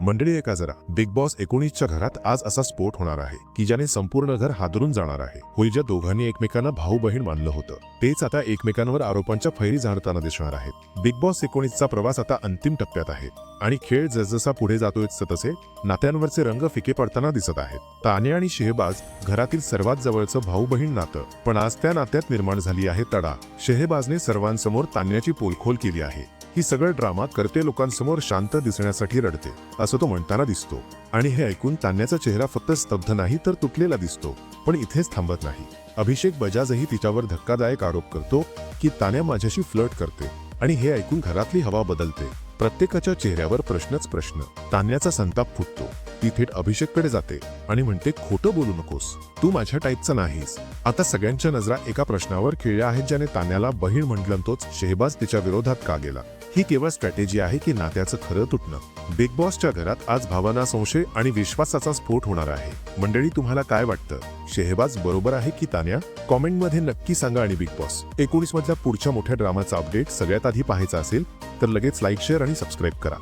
मंडळी एका जरा. बिग बॉस एकोणीसच्या घरात आज असा स्फोट होणार आहे की ज्याने संपूर्ण घर हादरून जाणार आहे. होई ज्या दोघांनी एकमेकांना भाऊ बहीण मानलं होतं. तेच आता एकमेकांवर आरोपांच्या फैरी झाडताना दिसणार आहेत. बिग बॉस एकोणीसचा प्रवास आता अंतिम टप्प्यात आहे. आणि खेळ जसजसा पुढे जातोय तसे नात्यांवरचे रंग फिके पडताना दिसत आहेत. ताने आणि शेहबाज घरातील सर्वात जवळचं भाऊ बहीण नातं. पण आज त्या नात्यात निर्माण झाली आहे तडा. शेहबाजने सर्वांसमोर तान्याची पोलखोल केली आहे. ही सगळं ड्रामा करते लोकांसमोर शांत दिसण्यासाठी रडते असं तो म्हणताना दिसतो. आणि हे ऐकून तान्याचा चेहरा फक्त स्तब्ध नाही तर तुटलेला दिसतो पण इथेच थांबत नाही. अभिषेक बजाजही तिच्यावर धक्कादायक आरोप करतो की तान्या माझ्याशी फ्लर्ट करते आणि हे ऐकून घरातली हवा बदलते. प्रत्येकाच्या चेहऱ्यावर प्रश्नच प्रश्न. तान्याचा संताप फुटतो. ती थेट अभिषेककडे जाते आणि म्हणते खोटं बोलू नकोस. तू माझ्या टाईपचा नाहीस. आता सगळ्यांच्या नजरा एका प्रश्नावर खेळल्या आहेत ज्याने तान्याला बहीण म्हटलं तोच शेहबाज तिच्या विरोधात का गेला. ही केवळ स्ट्रॅटेजी आहे की नात्याचं खरं तुटणं. बिग बॉसच्या घरात आज भावना संशय आणि विश्वासाचा स्फोट होणार आहे. मंडळी तुम्हाला काय वाटतं? शेहबाज बरोबर आहे की तान्या कॉमेंटमध्ये नक्की सांगा आणि बिग बॉस एकोणीस मधल्या पुढच्या मोठ्या ड्रामाचा अपडेट सगळ्यात आधी पाहायचा असेल तर लगेच लाईक शेअर आणि सबस्क्राईब करा.